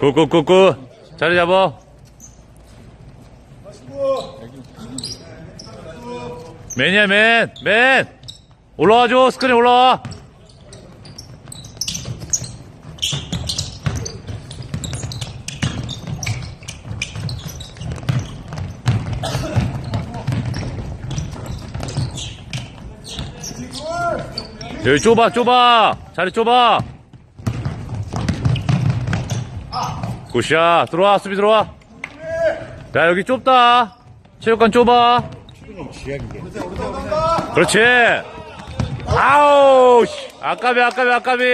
굿굿굿굿 자리 잡아. 맨이야 맨 맨. 올라와줘 스크린 올라와. 여기 좁아 좁아. 자리 좁아 굿샷. 들어와 수비 들어와. 야 여기 좁다. 체육관 좁아. 그렇지. 아우 씨. 아까비 아까비 아까비.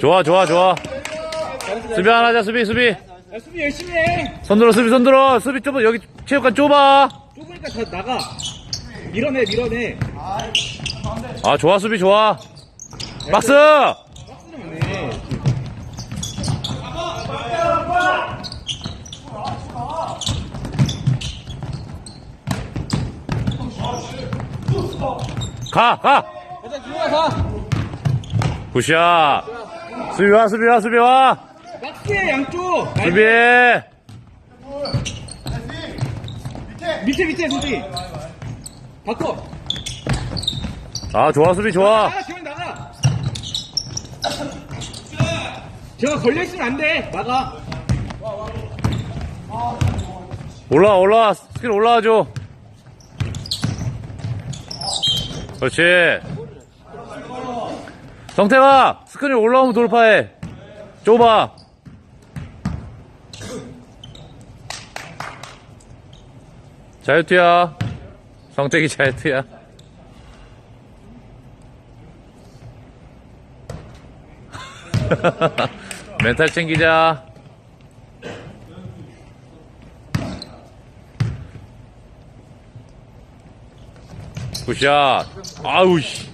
좋아 좋아 좋아. 수비 하나 하자 수비 수비. 야, 수비 열심히 해. 손들어 수비 손들어. 수비 좁아. 여기 체육관 좁아. 좁으니까 다 나가. 밀어내, 밀어내. 아 좋아 수비 좋아. 박스 박스는 네 가 가. 가자, 기호야, 가. 굿샷 수비 와 수비 와 수비 와 박스에 양쪽. 수비 밑에, 밑에, 수비. 바꿔. 아 좋아 수비 좋아 나가, 지원 나가. 제가 걸려 있으면 안 돼. 나가. 올라와 올라와 스킬 올라와줘 그렇지. 성태가 스크린 올라오면 돌파해. 좁아 자유투야. 성태기 자유투야. 멘탈 챙기자 굿샷. 아우, 씨.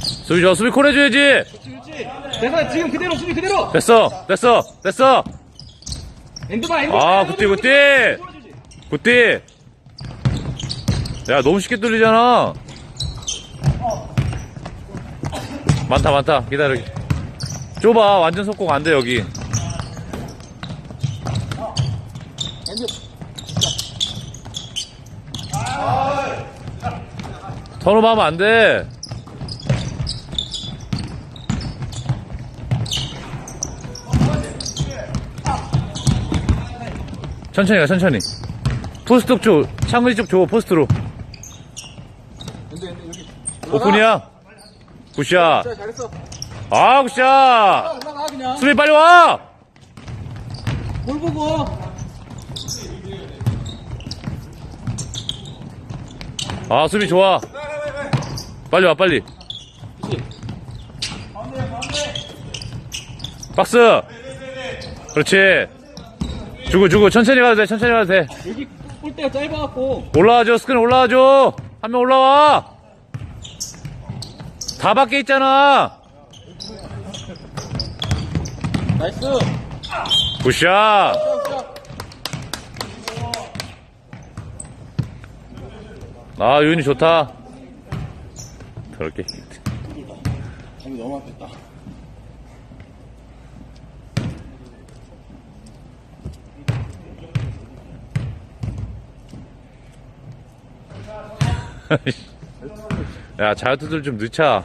수비 줘, 수비 콜 해줘야지. 내가 지금 그대로, 수비 그대로. 됐어, 됐어, 됐어. 엔드바, 엔드바. 아, 굿띠, 굿띠. 굿띠. 야, 너무 쉽게 뚫리잖아. 많다, 많다. 기다려. 좁아. 완전 속공 안 돼, 여기. 턴오버 하면 안 돼. 천천히 가, 천천히. 포스트 쪽, 창근이 쪽 줘, 포스트로. 오픈이야. 굿샷. 아, 굿샷. 수비 빨리 와! 뭘 보고. 아, 수비 좋아. 빨리 와, 빨리. 박스. 그렇지. 주고, 주고, 천천히 가도 돼, 천천히 가도 돼. 여기 골대가 짧아갖고. 올라와줘, 스크린 올라와줘. 한 명 올라와. 다 밖에 있잖아. 나이스. 굿샷. 아, 윤이 좋다. 그렇게. 여기 너무 아팠다. 야, 자유투들 좀 넣자.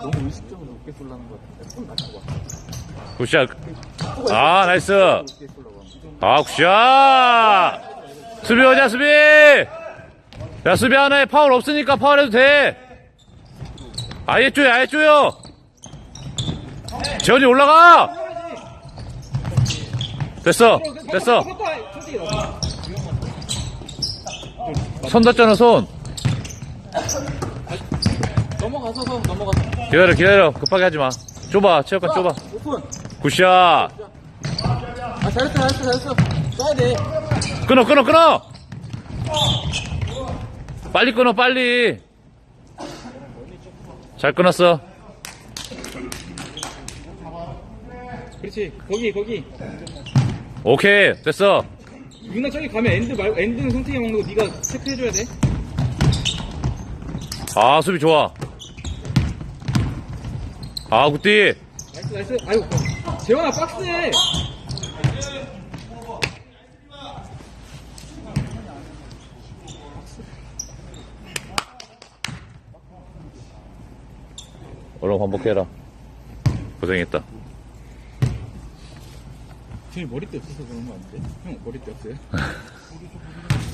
너무 의식적으로 높게 쏠라는 것 같은데. 손 맞춰봐. 굿샷. 아, 나이스. 아, 굿샷! 수비 오자, 수비! 야, 수비 하나에 파울 없으니까 파울 해도 돼! 아예 쪼여, 아예 쪼여! 지원이 올라가! 됐어, 됐어. 손 닿잖아, 손. 넘어가서 서 넘어가서. 기다려, 기다려. 급하게 하지 마. 좁아, 체육관 좁아. 오픈. 굿샷! 아, 잘했어, 잘했어, 잘했어. 쏴야 돼. 끊어, 끊어, 끊어! 빨리 끊어, 빨리! 잘 끊었어. 그렇지. 거기, 거기. 오케이, 됐어. 누나 저기 가면 엔드 말고 엔드는 성태이 먹는 거 네가 체크해줘야 돼. 아, 수비 좋아. 아, 굿디. 나이스 나이스. 아이고 재원아 박스해. 얼른 반복해라. 고생했다. 저희 머리띠 없어서 그런 거 아닌데? 형 머리띠 없어요?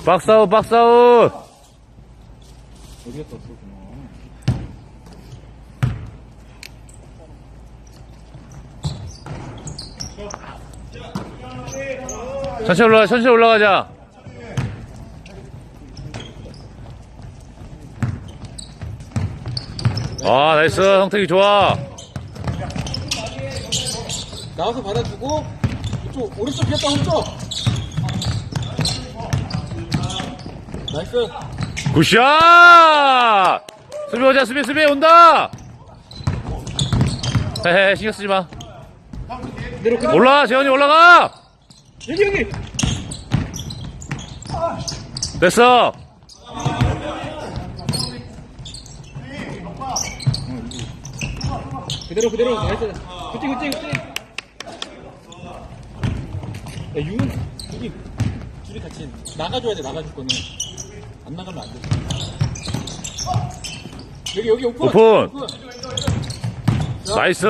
박스아웃, 박스아웃! 어디 갔다 왔어 그만. 천천히 올라가, 천천히 올라가자. 아, 나이스. 성택이 좋아. 나와서 받아주고 이쪽 오른쪽 피었다 오른쪽. 나이스. 굿샷! 수비 오자, 수비, 수비 온다! 헤헤, 신경 쓰지 마. 내려. 올라가, 재현이 올라가! 여기 여기. 됐어! 그대로 그대로 나이스. 굿지 굿지 굿지. 야 유은 여기 둘이 같이 나가줘야 돼 나가줄 거는 안 나가면 안 돼. 여기 여기 오픈. 오픈. 나이스!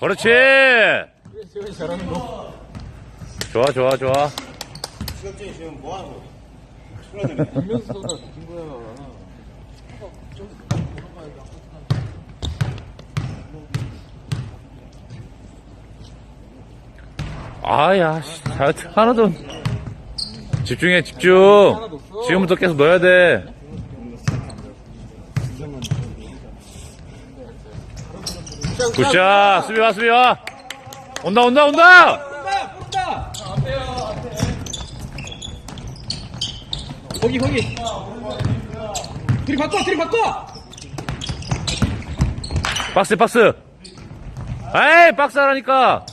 그렇지! 그래 잘하는 거. 좋아, 좋아, 좋아. 김명수가 준 거야. 아야, 하나도. 집중해, 집중. 지금부터 계속 넣어야 돼. 굿샷! 수비 와, 수비 와! 온다, 온다, 온다! 거기 거기. 둘이 바꿔 둘이 바꿔. 박스, 박스! 에이, 박스 하라니까!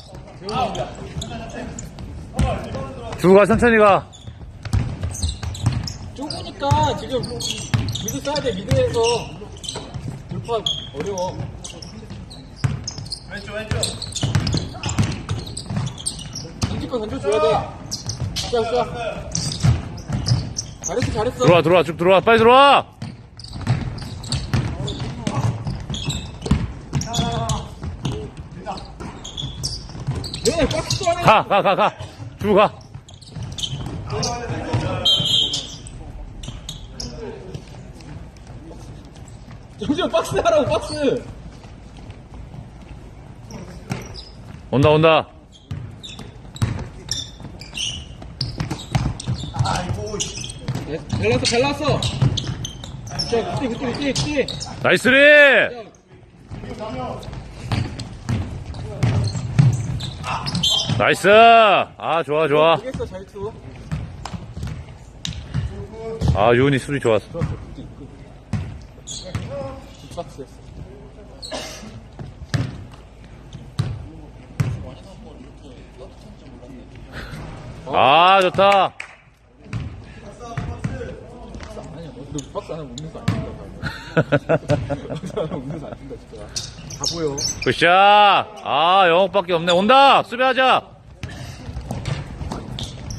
두고 가, 천천히 가. 좁으니까 지금 미드 써야 돼 미드에서 돌파 어려워. 왼쪽 왼쪽. 인지권 던져줘야 돼. 자, 자. 잘했어 잘했어. 들어와, 들어와, 쭉 들어와, 빨리 들어와! 네 박스도 안해. 가, 가, 가, 가. 두고 가. 정신 박스 하라고 박스. 온다, 온다. 네, 잘 나왔어 잘 나왔어. 자 그때 그때 그때 그때. 나이스리! 나이스! 아, 좋아, 좋아. 잘. 아, 유은이 수비 좋았어. 뒷 박스. 아, 좋다. 아니야 너 뒷박스 하나 웃는 거 아닌가? 뒷박스 하나 웃는 거 아닌가 진짜. 다 보여. 굿샷! 아, 영옥밖에 없네. 온다! 수비하자!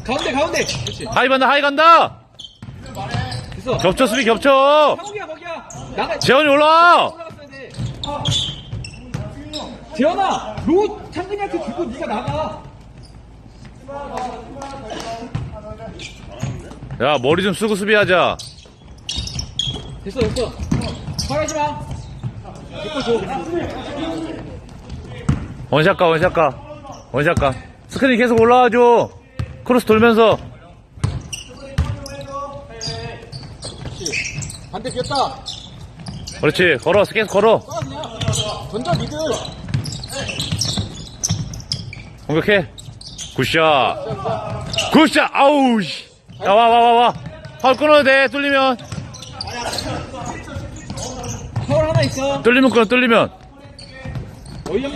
가운데 가운데. 그렇지. 하이 간다, 하이 간다! 됐어. 겹쳐, 수비 겹쳐! 상욱이야. 재현이 올라와! 재현아, 로 창근이한테 주고 네가 나가. 야, 머리 좀 쓰고 수비하자. 됐어 됐어. 말하지 마. 원샷 가, 원샷 가. 원샷 가. 스크린 계속 올라와줘. 크로스 돌면서. 반대 비었다. 그렇지. 걸어, 계속 걸어. 던져 미드. 공격해. 굿샷. 굿샷! 아우, 씨. 야, 와, 와, 와, 와. 파울 끊어도 돼, 뚫리면. 파울 하나 있어. 뚫리면 끊어, 뚫리면.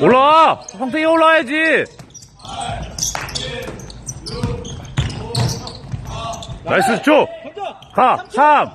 올라와! 황태기 올라와야지! 나이스 줘! 가! 3!